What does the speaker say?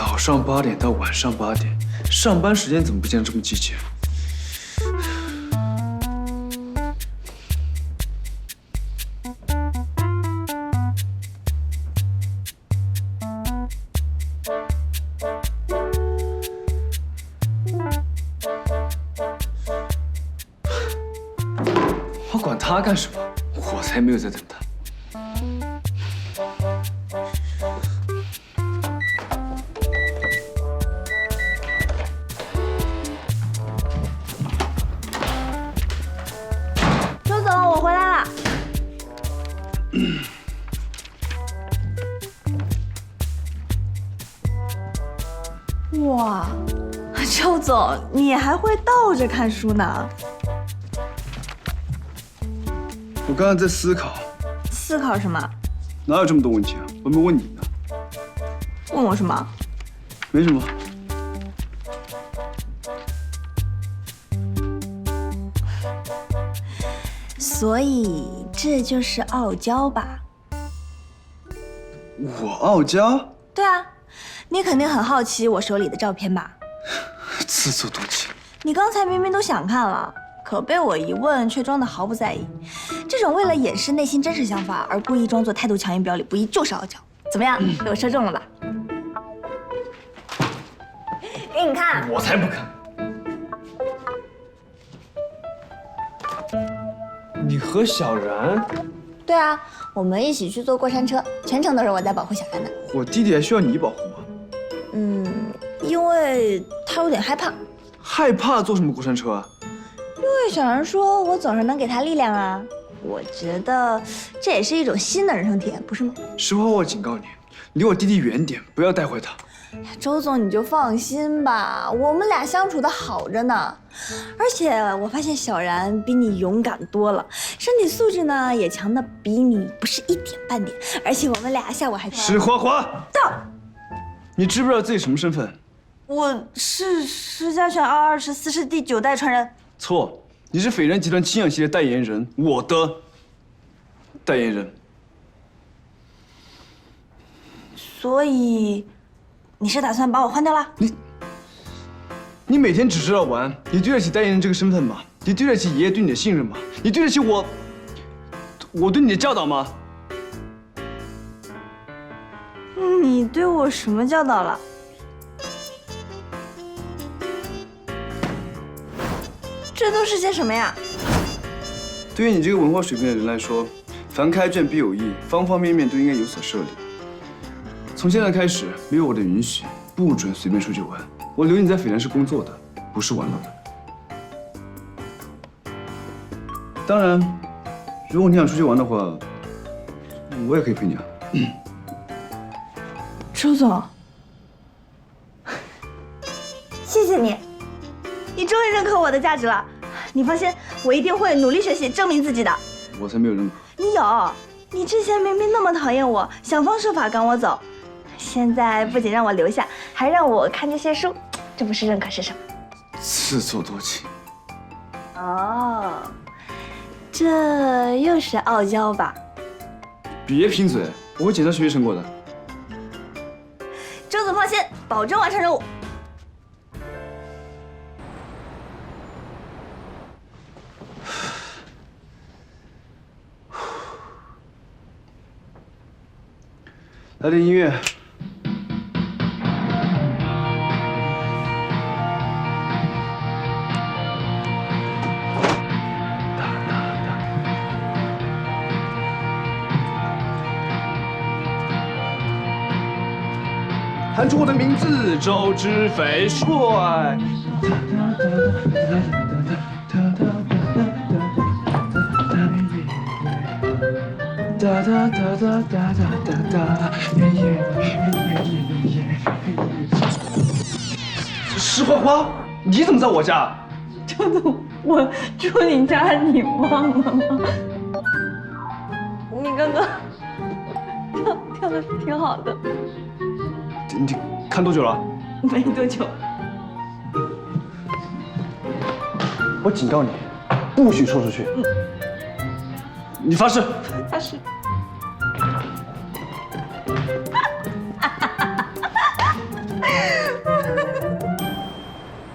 早上八点到晚上八点，上班时间怎么不见这么积极？我管他干什么？我才没有在等他。哇，周总，你还会倒着看书呢？我刚刚在思考，思考什么？哪有这么多问题啊？我没问你呢，问我什么？没什么。所以这就是傲娇吧？我傲娇，对啊，你肯定很好奇我手里的照片吧？自作多情。你刚才明明都想看了，可被我一问却装的毫不在意。这种为了掩饰内心真实想法而故意装作态度强硬表里不一，就是傲娇。怎么样，被我说中了吧？给你看，我才不看。和小然，对啊，我们一起去坐过山车，全程都是我在保护小然的。我弟弟还需要你保护吗？嗯，因为他有点害怕，害怕坐什么过山车啊？因为小然说我总是能给他力量啊。我觉得这也是一种新的人生体验，不是吗？实话，我警告你，离我弟弟远点，不要带坏他。周总，你就放心吧，我们俩相处的好着呢。而且我发现小然比你勇敢多了，身体素质呢也强的比你不是一点半点。而且我们俩下午还石花花，到，你知不知道自己什么身份？我是石家轩二二十四世第九代传人。错，你是斐然集团清氧系列代言人，我的代言人。所以，你是打算把我换掉了？你你每天只知道玩，你对得起代言人这个身份吗？你对得起爷爷对你的信任吗？你对得起我，我对你的教导吗？你对我什么教导了？这都是些什么呀？对于你这个文化水平的人来说，凡开卷必有益，方方面面都应该有所涉猎。从现在开始，没有我的允许，不准随便出去玩。我留你在斐然是工作的，不是玩乐的。当然，如果你想出去玩的话，我也可以陪你啊。周总，谢谢你，你终于认可我的价值了。你放心，我一定会努力学习，证明自己的。我才没有认可。你有，你之前明明那么讨厌我，想方设法赶我走，现在不仅让我留下，还让我看这些书，这不是认可是什么？自作多情。哦，这又是傲娇吧？别贫嘴，我会检查学习成果的。周总放心，保证完成任务。来点音乐。喊出我的名字，周之飞帅。哒哒哒哒哒哒哒哒，耶耶耶耶耶石花花，你怎么在我家？周总，我住你家，你忘了吗？你刚刚跳跳的挺好的，你看多久了？没多久。我警告你，不许说出去。你发誓。发誓。